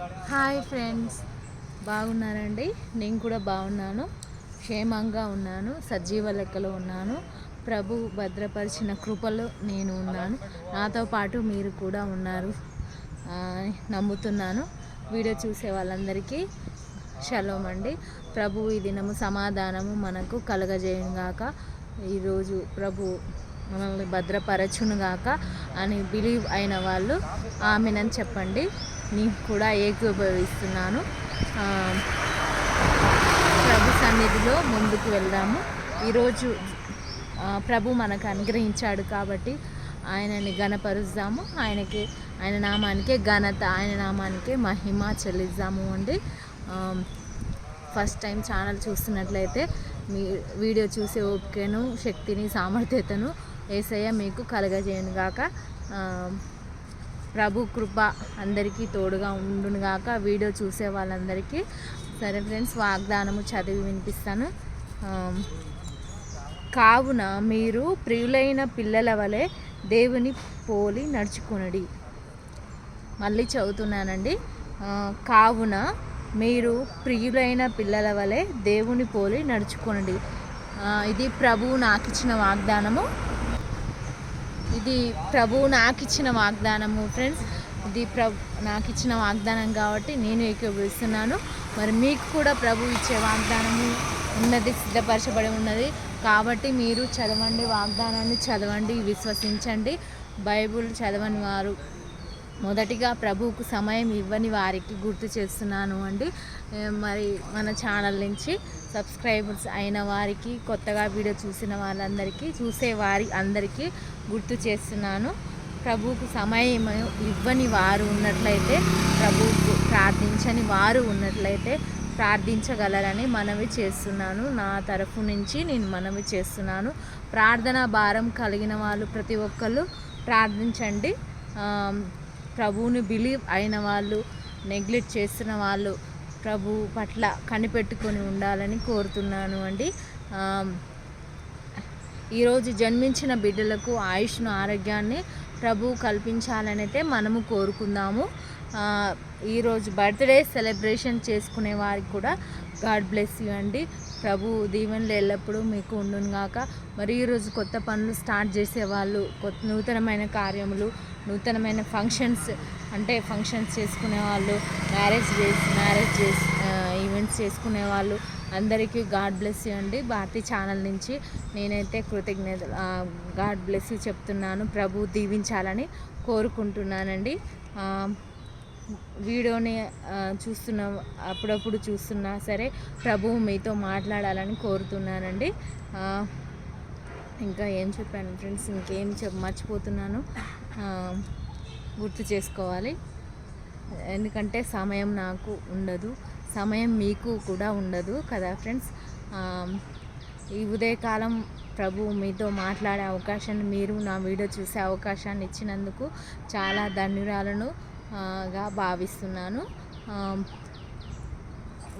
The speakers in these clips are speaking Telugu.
హాయ్ ఫ్రెండ్స్ బాగున్నారండి? నేను కూడా బాగున్నాను. క్షేమంగా ఉన్నాను సజీవ లెక్కలో ఉన్నాను. ప్రభు భద్రపరిచిన కృపలో నేను ఉన్నాను. నాతో పాటు మీరు కూడా ఉన్నారు. నమ్ముతున్నాను. వీడియో చూసే వాళ్ళందరికీ షలోం అండి. ప్రభు ఈ దినము సమాధానము మనకు కలగజేయుగాక ఈరోజు ప్రభు మనల్ని భద్రపరచునుగాక అని బిలీవ్ అయిన వాళ్ళు ఆమెనని చెప్పండి. నేను కూడా ఏకీభవిస్తున్నాను ప్రభు సన్నిధిలో ముందుకు వెళ్దాము. ఈరోజు ప్రభు మనకు అనుగ్రహించాడు కాబట్టి ఆయనని గణపరుస్తాము ఆయనకి ఆయన నామానికే ఘనత ఆయన నామానికే మహిమ చెల్లిద్దాము అండి. ఫస్ట్ టైం ఛానల్ చూస్తున్నట్లయితే మీ వీడియో చూసే ఓపికను శక్తిని సామర్థ్యతను ఏసయ్య మీకు కలగజేయను గాక ప్రభు కృప అందరికీ తోడుగా ఉండునుగాక వీడియో చూసే వాళ్ళందరికీ. సరే ఫ్రెండ్స్ వాగ్దానము చదివి వినిపిస్తాను. కావున మీరు ప్రియులైన పిల్లల వలె దేవుని పోలి నడుచుకునడి. మళ్ళీ చదువుతున్నానండి. కావున మీరు ప్రియులైన పిల్లల వలె దేవుని పోలి నడుచుకొనడి. ఇది ప్రభువు నాకు ఇచ్చిన వాగ్దానము. ఇది ప్రభు నాకు ఇచ్చిన వాగ్దానము ఫ్రెండ్స్ ఇది ప్రభు నాకు ఇచ్చిన వాగ్దానం కాబట్టి నేను ఏకీభవిస్తున్నాను. మరి మీకు కూడా ప్రభు ఇచ్చే వాగ్దానము ఉన్నది సిద్ధపరచబడి ఉన్నది. కాబట్టి మీరు చదవండి వాగ్దానాన్ని చదవండి విశ్వసించండి. బైబుల్ చదవని వారు మొదటిగా ప్రభువుకు సమయం ఇవ్వని వారికి గుర్తు చేస్తున్నాను అండి. మరి మన ఛానల్ నుంచి సబ్స్క్రైబర్స్ అయిన వారికి కొత్తగా వీడియో చూసిన వాళ్ళందరికీ చూసే వారి అందరికీ గుర్తు చేస్తున్నాను. ప్రభువుకు సమయం ఇవ్వని వారు ఉన్నట్లయితే ప్రభువుకు ప్రార్థించని వారు ఉన్నట్లయితే ప్రార్థించగలరని మనవి చేస్తున్నాను. నా తరఫు నుంచి నేను మనవి చేస్తున్నాను. ప్రార్థన భారం కలిగిన వాళ్ళు ప్రతి ఒక్కళ్ళు ప్రార్థించండి. ప్రభువుని బిలీవ్ అయిన వాళ్ళు నెగ్లెక్ట్ చేస్తున్న వాళ్ళు ప్రభు పట్ల కనిపెట్టుకొని ఉండాలని కోరుతున్నాను అండి. ఈరోజు జన్మించిన బిడ్డలకు ఆయుష్ను ఆరోగ్యాన్ని ప్రభు కల్పించాలని అయితే మనము కోరుకుందాము. ఈరోజు బర్త్డే సెలబ్రేషన్ చేసుకునే వారికి కూడా గాడ్ బ్లెస్ యూ అండి. ప్రభు దీవెనలు ఎల్లప్పుడూ మీకు ఉండును గాక. మరి ఈరోజు కొత్త పనులు స్టార్ట్ చేసే వాళ్ళు కొత్త నూతనమైన కార్యములు నూతనమైన ఫంక్షన్స్ అంటే ఫంక్షన్స్ చేసుకునే వాళ్ళు మ్యారేజ్ చేసి మ్యారేజ్ చేసి ఈవెంట్స్ చేసుకునే వాళ్ళు అందరికీ గాడ్ బ్లెస్ అండి. భారతీ ఛానల్ నుంచి నేనైతే కృతజ్ఞత గాడ్ బ్లెస్ చెప్తున్నాను. ప్రభు దీవించాలని కోరుకుంటున్నానండి. వీడియోని చూస్తున్న అప్పుడప్పుడు చూస్తున్నా సరే ప్రభువు మీతో మాట్లాడాలని కోరుతున్నానండి. ఇంకా ఏం చెప్పాను ఫ్రెండ్స్ ఇంకేం చెప్ మర్చిపోతున్నాను. గుర్తు చేసుకోవాలి. ఎందుకంటే సమయం నాకు ఉండదు సమయం మీకు కూడా ఉండదు కదా ఫ్రెండ్స్. ఈ ఉదయకాలం ప్రభు మీతో మాట్లాడే అవకాశాన్ని మీరు నా వీడియో చూసే అవకాశాన్ని ఇచ్చినందుకు చాలా ధన్యురాలను. గా భావిస్తున్నాను.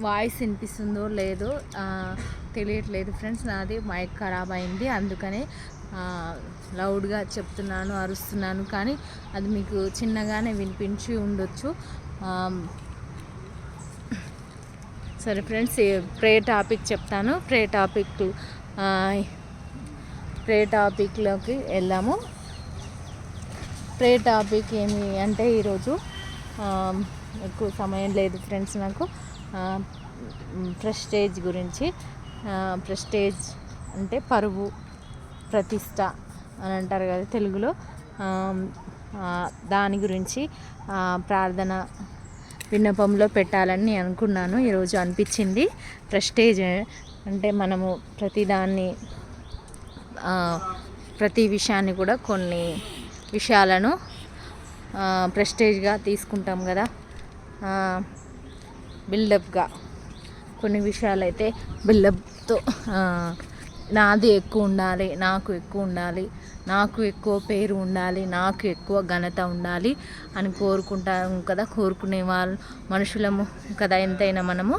వాయిస్ వినిపిస్తుందో లేదో తెలియట్లేదు ఫ్రెండ్స్. నాది మైక్ ఖరాబ్ అయింది. అందుకనే లౌడ్గా చెప్తున్నాను అరుస్తున్నాను. కానీ అది మీకు చిన్నగానే వినిపించి ఉండొచ్చు. సరే ఫ్రెండ్స్ ప్రే టాపిక్ చెప్తాను. ప్రే టాపిక్ ప్రే టాపిక్లోకి వెళ్దాము. ప్రే టాపిక్ ఏమి అంటే ఈరోజు ఎక్కువ సమయం లేదు ఫ్రెండ్స్ నాకు. ప్రెస్టేజ్ గురించి. ప్రెస్టేజ్ అంటే పరువు ప్రతిష్ట అని అంటారు కదా తెలుగులో. దాని గురించి ప్రార్థన విన్నపంలో పెట్టాలని నేను అనుకున్నాను. ఈరోజు అనిపించింది ప్రెస్టేజ్ అంటే మనము ప్రతిదాన్ని ప్రతి విషయాన్ని కూడా కొన్ని విషయాలను ప్రెస్టేజ్గా తీసుకుంటాం కదా. బిల్డప్గా కొన్ని విషయాలు అయితే బిల్డప్తో నాది ఎక్కువ ఉండాలి నాకు ఎక్కువ ఉండాలి నాకు ఎక్కువ పేరు ఉండాలి నాకు ఎక్కువ ఘనత ఉండాలి అని కోరుకుంటాం కదా. కోరుకునే వాళ్ళు మనుషులము కదా ఎంతైనా మనము.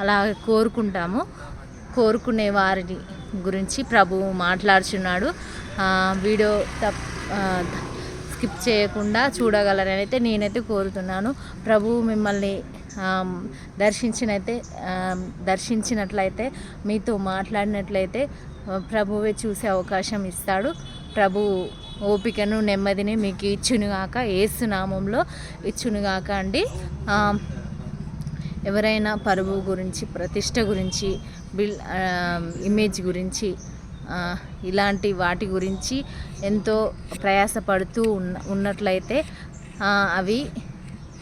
అలా కోరుకుంటాము. కోరుకునే వారిని గురించి ప్రభువు మాట్లాడుచున్నాడు. వీడియో తప్ స్కిప్ చేయకుండా చూడగలరని అయితే నేనైతే కోరుతున్నాను. ప్రభువు మిమ్మల్ని దర్శించినైతే దర్శించినట్లయితే మీతో మాట్లాడినట్లయితే ప్రభువే చూసే అవకాశం ఇస్తాడు. ప్రభు ఓపికను నెమ్మదిని మీకు ఇచ్చునుగాక ఏసునామంలో ఇచ్చునుగాక అండి. ఎవరైనా పరువు గురించి ప్రతిష్ట గురించి బిల్ ఇమేజ్ గురించి ఇలాంటి వాటి గురించి ఎంతో ప్రయాసపడుతూ ఉన్న ఉన్నట్లయితే అవి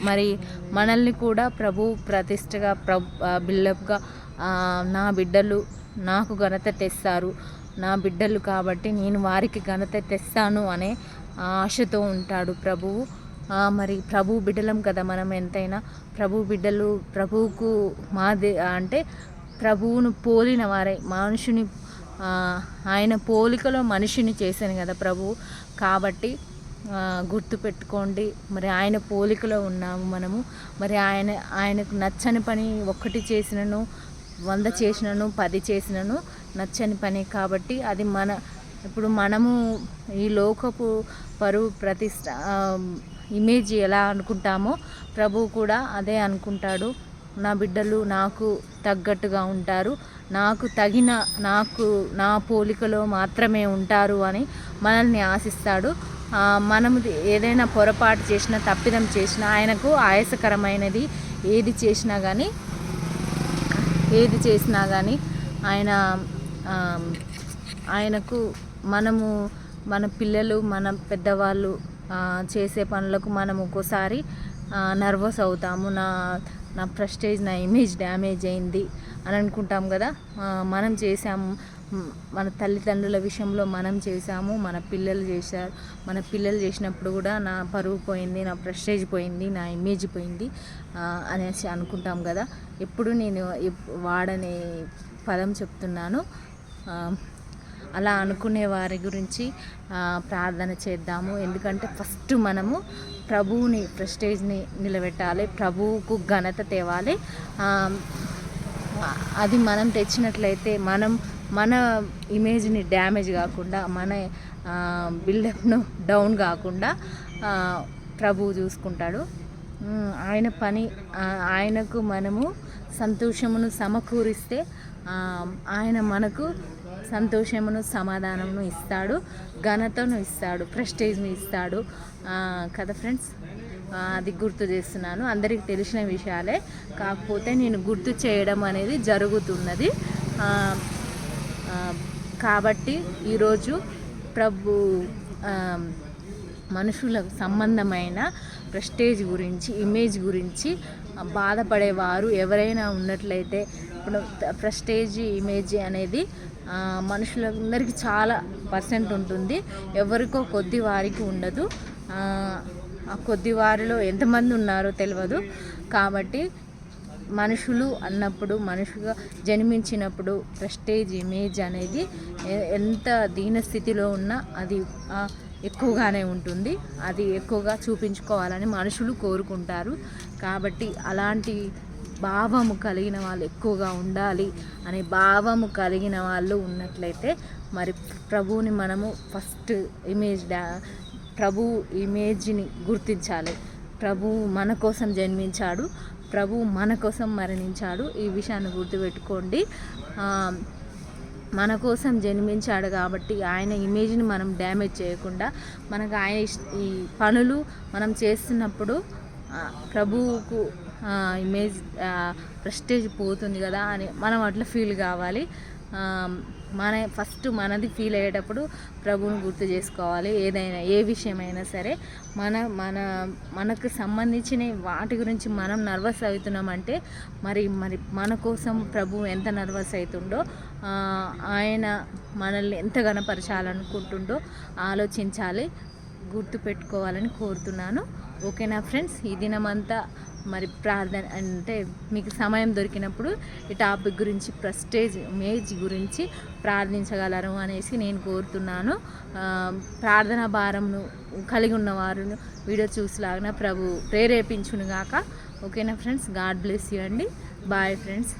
మరి మనల్ని కూడా ప్రభు ప్రతిష్టగా ప్రభు బిల్డప్గా నా బిడ్డలు నాకు ఘనత తెస్తారు. నా బిడ్డలు కాబట్టి నేను వారికి ఘనత తెస్తాను అనే ఆశతో ఉంటాడు ప్రభువు మరి ప్రభు బిడ్డలం కదా మనం ఎంతైనా. ప్రభు బిడ్డలు ప్రభువుకు మాది అంటే ప్రభువును పోలిన వారై. మనుషుని ఆయన పోలికలో మనిషిని చేశాను కదా ప్రభువు కాబట్టి గుర్తు గుర్తుపెట్టుకోండి మరి ఆయన పోలికలో ఉన్నాము మనము. మరి ఆయన ఆయనకు నచ్చని పని ఒక్కటి చేసినను వంద చేసినను పది చేసినను నచ్చని పని. కాబట్టి అది మన ఇప్పుడు మనము ఈ లోకపు పరువు ప్రతిష్ట ఇమేజ్ ఎలా అనుకుంటామో ప్రభువు కూడా అదే అనుకుంటాడు. నా బిడ్డలు నాకు తగ్గట్టుగా ఉంటారు. నాకు తగిన నాకు నా పోలికలో మాత్రమే ఉంటారు అని మనల్ని ఆశిస్తాడు. మనము ఏదైనా పొరపాటు చేసినా తప్పిదం చేసినా ఆయనకు ఆయాసకరమైనది ఏది చేసినా కానీ ఏది చేసినా కానీ ఆయన ఆయనకు మనము మన పిల్లలు మన పెద్దవాళ్ళు చేసే పనులకు మనం ఒక్కోసారి నర్వస్ అవుతాము. నా నా ప్రెస్టేజ్ నా ఇమేజ్ డ్యామేజ్ అయింది అని అనుకుంటాం కదా. మనం చేసాము మన తల్లిదండ్రుల విషయంలో మనం చేసాము మన పిల్లలు చేశారు. మన పిల్లలు చేసినప్పుడు కూడా నా పరువు పోయింది నా ప్రెస్టేజ్ పోయింది నా ఇమేజ్ పోయింది అనేసి అనుకుంటాం కదా. ఎప్పుడు నేను ఎప్- వాడనే పదం చెప్తున్నాను. అలా అనుకునే వారి గురించి ప్రార్థన చేద్దాము. ఎందుకంటే ఫస్ట్ మనము ప్రభువుని ప్రెస్టేజ్ని నిలబెట్టాలి ప్రభువుకు ఘనత తేవాలి. అది మనం తెచ్చినట్లయితే మనం మన ఇమేజ్ని డ్యామేజ్ కాకుండా మన బిల్డప్ను డౌన్ కాకుండా ప్రభువు చూసుకుంటాడు. ఆయన పని ఆయనకు మనము సంతోషమును సమకూరిస్తే ఆయన మనకు సంతోషమును సమాధానమును ఇస్తాడు ఘనతను ఇస్తాడు ప్రెస్టేజ్ని ఇస్తాడు. కదా ఫ్రెండ్స్? అది గుర్తు చేస్తున్నాను. అందరికీ తెలిసిన విషయాలే. కాకపోతే నేను గుర్తు చేయడం అనేది జరుగుతున్నది. కాబట్టి ఈరోజు ప్రభు మనుషులకు మనుషుల సంబంధమైన ప్రెస్టేజ్ గురించి ఇమేజ్ గురించి బాధపడేవారు ఎవరైనా ఉన్నట్లయితే ఇప్పుడు ప్రెస్టేజ్ ఇమేజ్ అనేది మనుషులందరికీ చాలా పర్సెంట్ ఉంటుంది. ఎవరికో కొద్ది వారికి ఉండదు. ఆ, కొద్ది వారిలో ఎంతమంది ఉన్నారో తెలియదు కాబట్టి మనుషులు అన్నప్పుడు మనుషుగా జన్మించినప్పుడు ప్రెస్టేజ్ ఇమేజ్ అనేది ఎంత దీన స్థితిలో ఉన్నా అది ఎక్కువగానే ఉంటుంది. అది ఎక్కువగా చూపించుకోవాలని మనుషులు కోరుకుంటారు. కాబట్టి అలాంటి భావము కలిగిన వాళ్ళు ఎక్కువగా ఉండాలి అనే భావము కలిగిన వాళ్ళు ఉన్నట్లయితే మరి ప్రభువుని మనము ఫస్ట్ ఇమేజ్ ప్రభు ఇమేజ్ని గుర్తించాలి. ప్రభు మన కోసం జన్మించాడు. ప్రభు మన కోసం మరణించాడు. ఈ విషయాన్ని గుర్తుపెట్టుకోండి. మన కోసం జన్మించాడు కాబట్టి ఆయన ఇమేజ్ని మనం డ్యామేజ్ చేయకుండా మనకు ఆయన ఈ పనులు మనం చేస్తున్నప్పుడు ప్రభువుకు ఇమేజ్ ప్రెస్టేజ్ పోతుంది కదా అని మనం అట్లా ఫీల్ కావాలి. మన ఫస్ట్ మనది ఫీల్ అయ్యేటప్పుడు ప్రభువుని గుర్తు చేసుకోవాలి. ఏదైనా ఏ విషయమైనా సరే మన మన మనకు సంబంధించిన వాటి గురించి మనం నర్వస్ అవుతున్నామంటే మరి మరి మన కోసం ప్రభు ఎంత నర్వస్ అవుతుండో ఆయన మనల్ని ఎంత గణపరచాలనుకుంటుండో ఆలోచించాలి గుర్తు పెట్టుకోవాలని కోరుతున్నాను ఓకేనా ఫ్రెండ్స్ ఈ దినమంతా మరి ప్రార్థన అంటే మీకు సమయం దొరికినప్పుడు ఈ టాపిక్ గురించి ప్రెస్టేజ్ ఇమేజ్ గురించి ప్రార్థించగలరు అనేసి నేను కోరుతున్నాను. ప్రార్థన భారంను కలిగి ఉన్నవారు వీడియో చూసిలాగిన ప్రభు ప్రేరేపించును గాక ఓకేనా ఫ్రెండ్స్? గాడ్ బ్లెస్ యూ అండి. Bye friends.